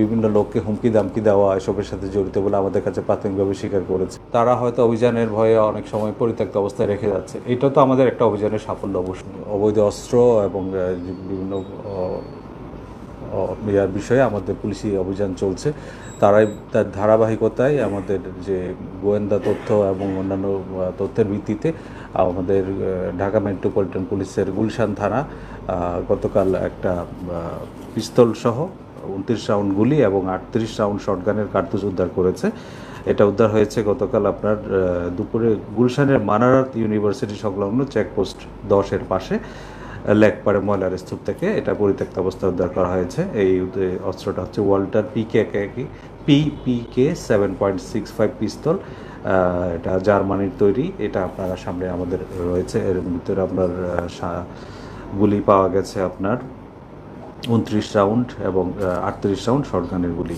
বিভিন্ন লোককে হুমকি দামকি দেওয়া, এসবের সাথে জড়িত বলে আমাদের কাছে প্রাথমিকভাবে স্বীকার করেছে। তারা হয়তো অভিযানের ভয়ে অনেক সময় পরিত্যক্ত অবস্থায় রেখে যাচ্ছে। এটা তো আমাদের একটা অভিযানের সাফল্য অবশ্যই। অবৈধ অস্ত্র এবং বিভিন্ন ইয়ার বিষয়ে আমাদের পুলিশি অভিযান চলছে। তারাই তার ধারাবাহিকতায় আমাদের যে গোয়েন্দা তথ্য এবং অন্যান্য তথ্যের ভিত্তিতে আমাদের ঢাকা মেট্রোপলিটন পুলিশের গুলশান থানা গতকাল একটা পিস্তল সহ উনত্রিশ রাউন্ড গুলি এবং আটত্রিশ রাউন্ড শটগানের কার্তুজ উদ্ধার করেছে। এটা উদ্ধার হয়েছে গতকাল আপনার দুপুরে গুলশানের মানারাত ইউনিভার্সিটি সংলগ্ন চেকপোস্ট দশের পাশে লেকপাড়ে ময়লার স্তূপ থেকে এটা পরিত্যক্ত অবস্থায় উদ্ধার করা হয়েছে। এই অস্ত্রটা হচ্ছে Walther PK P P K seven point six five pistol এটা জার্মানির তৈরি, এটা আপনারা সামনে আমাদের রয়েছে। এর ভিতরে আপনার গুলি পাওয়া গেছে আপনার উনত্রিশ রাউন্ড এবং আটত্রিশ রাউন্ড শর্টগানের গুলি।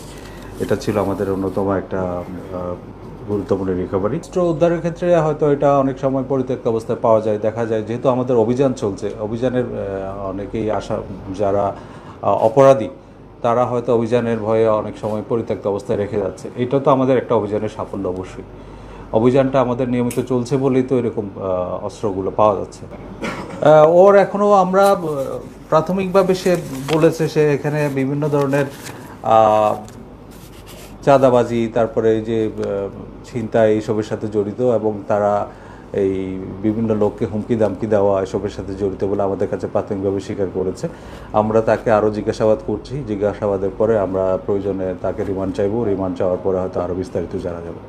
এটা ছিল আমাদের অন্যতম একটা গুরুত্বপূর্ণ রিকভারি অস্ত্র উদ্ধারের ক্ষেত্রে হয়তো এটা অনেক সময় পরিত্যক্ত অবস্থায় পাওয়া যায়। দেখা যায় যেহেতু আমাদের অভিযান চলছে, অভিযানের অনেকেই আশা, যারা অপরাধী, তারা হয়তো অভিযানের ভয়ে অনেক সময় পরিত্যক্ত অবস্থায় রেখে যাচ্ছে। এটা তো আমাদের একটা অভিযানের সাফল্য অবশ্যই। অভিযানটা আমাদের নিয়মিত চলছে বলেই তো এরকম অস্ত্রগুলো পাওয়া যাচ্ছে। ওর এখনও আমরা প্রাথমিকভাবে সে বলেছে সে এখানে বিভিন্ন ধরনের চাঁদাবাজি, তারপরে যে ছিনতাই এইসবের সাথে জড়িত এবং তারা এই বিভিন্ন লোককে হুমকি দামকি দেওয়া এসবের সাথে জড়িত বলে আমাদের কাছে প্রাথমিকভাবে স্বীকার করেছে। আমরা তাকে আরও জিজ্ঞাসাবাদ করছি। জিজ্ঞাসাবাদের পরে আমরা প্রয়োজনে তাকে রিমান্ড চাইব। রিমান্ড চাওয়ার পরে হয়তো আরও বিস্তারিত জানা যাবে।